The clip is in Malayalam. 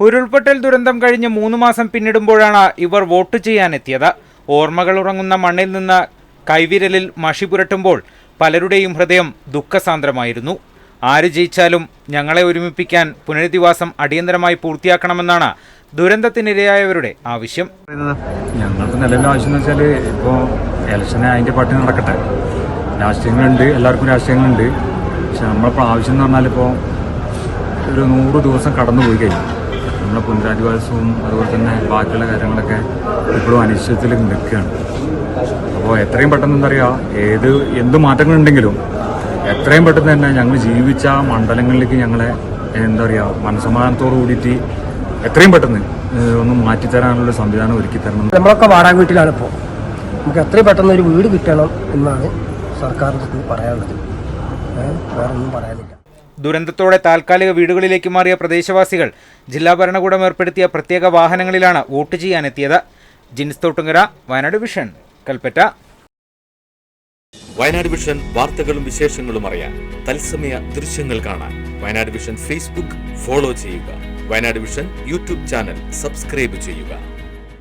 ഉരുൾപൊട്ടൽ ദുരന്തം കഴിഞ്ഞ് മൂന്ന് മാസം പിന്നിടുമ്പോഴാണ് ഇവർ വോട്ട് ചെയ്യാനെത്തിയത്. ഓർമ്മകൾ ഉറങ്ങുന്ന മണ്ണിൽ നിന്ന് കൈവിരലിൽ മഷി പുരട്ടുമ്പോൾ പലരുടെയും ഹൃദയം ദുഃഖസാന്ദ്രമായിരുന്നു. ആര് ജയിച്ചാലും ഞങ്ങളെ ഒരുമിപ്പിക്കാൻ പുനരധിവാസം അടിയന്തരമായി പൂർത്തിയാക്കണമെന്നാണ് ദുരന്തത്തിനിരയായവരുടെ ആവശ്യം. ഞങ്ങൾക്ക് നിലവിലെ ആവശ്യം എന്ന് വെച്ചാൽ ഇപ്പോൾ എലക്ഷനെ അതിന്റെ പാർട്ടി നടക്കട്ടെ. രാഷ്ട്രീയങ്ങളുണ്ട് എല്ലാവർക്കും രാഷ്ട്രീയങ്ങളുണ്ട്. പക്ഷെ നമ്മളിപ്പോൾ ആവശ്യം എന്ന് പറഞ്ഞാൽ ഇപ്പോൾ ഒരു നൂറ് ദിവസം കടന്നുപോയി കഴിഞ്ഞു. നമ്മളെ പുനരധിവാസവും അതുപോലെ തന്നെ ബാക്കിയുള്ള കാര്യങ്ങളൊക്കെ ഇപ്പോഴും അനിശ്ചിതത്തിൽ നിൽക്കുകയാണ്. അപ്പോൾ എത്രയും പെട്ടെന്ന് എന്താ പറയുക ഏത് എന്ത് മാറ്റങ്ങളുണ്ടെങ്കിലും എത്രയും പെട്ടെന്ന് തന്നെ ഞങ്ങൾ ജീവിച്ച മണ്ഡലങ്ങളിലേക്ക് ഞങ്ങളെ എന്താ പറയുക മനസമാധാനത്തോടു കൂടിയിട്ട് എത്രയും പെട്ടെന്ന് ഒന്ന് മാറ്റിത്തരാനുള്ള സംവിധാനം ഒരുക്കി തരണം. നമ്മളൊക്കെ വാടക വീട്ടിലാണ് ഇപ്പോൾ നമുക്ക് എത്രയും പെട്ടെന്ന് ഒരു വീട് കിട്ടണം എന്നാണ് സർക്കാരിന്റെ പറയാനുള്ളത്. വേറെ ഒന്നും പറയാനില്ല. ദുരന്തത്തോടെ താൽക്കാലിക വീടുകളിലേക്ക് മാറിയ പ്രദേശവാസികൾ ജില്ലാ ഭരണകൂടം ഏർപ്പെടുത്തിയ പ്രത്യേക വാഹനങ്ങളിലാണ് വോട്ട് ചെയ്യാനെത്തിയത്. ജിൻസ് തോട്ടുങ്കര വയനാട് വിഷൻ കൽപ്പറ്റ. വയനാട് വിഷൻ വാർത്തകളും വിശേഷങ്ങളും അറിയാൻ തത്സമയ ദൃശ്യങ്ങൾ കാണാൻ വയനാട് വിഷൻ ഫേസ്ബുക്ക് ഫോളോ ചെയ്യുക. Wayanad vision YouTube channel subscribe ചെയ്യുക.